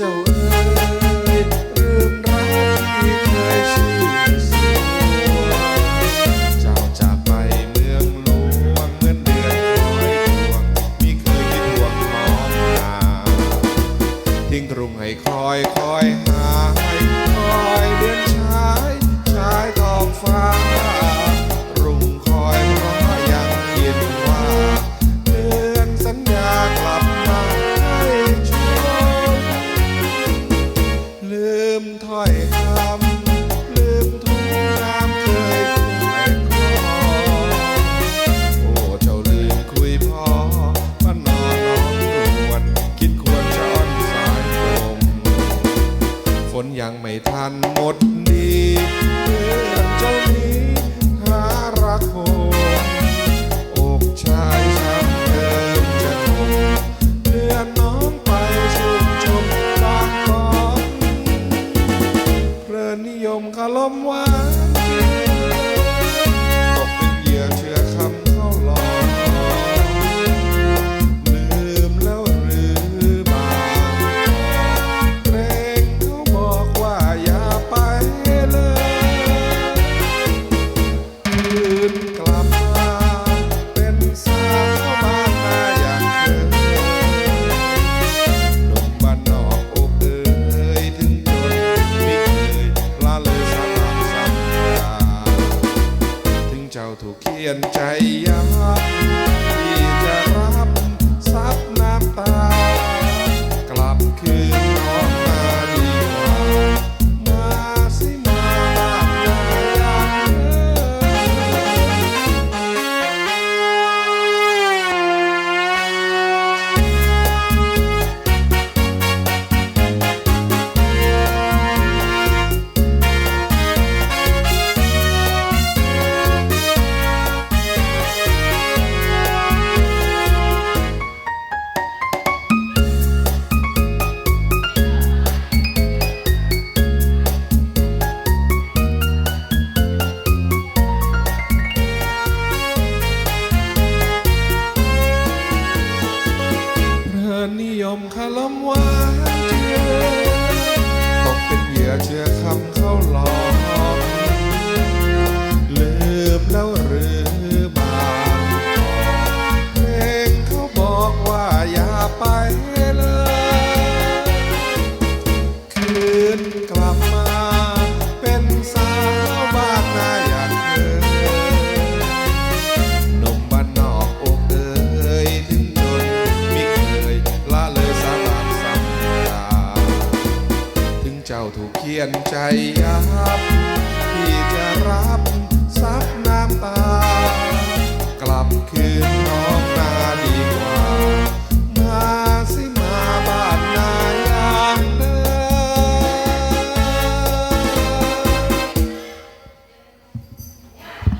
จ้าเอ๋ยลืมรักที่เคยชื่อเสียเจ้าจากไปเมืองหลวงเหมือนเดือนคอยทวงมิเคยคิดหวงน้องนาทิ้งกรุงให้คอยคอยหายคอยเดือนชายชายทองฟ้า ยังไม่ทันหมดดีเพื่อนเจ้านี้หารักผมอกชายช้ำเดิมจะคมเดือนน้องไปชื่นชมบางกอกเพลินนิยมคารมหว นกลับมาเป็นสาวบ้านนาอย่างเคยหนุ่มบ้านนอกอกเอ่ยถึงจนไม่เคยละเลยสาบานสัญญาถึงเจ้าถูกเขียนใจยับ นิยมคารมหวานเจือตกเป็นเหยื่อเชื่อคำเข้าหลอกลืมแล้วหรือเปล่าเพลงเขาบอกว่าอย่าไป ถูกเขียนใจยับ ที่จะรับซับน้ำตา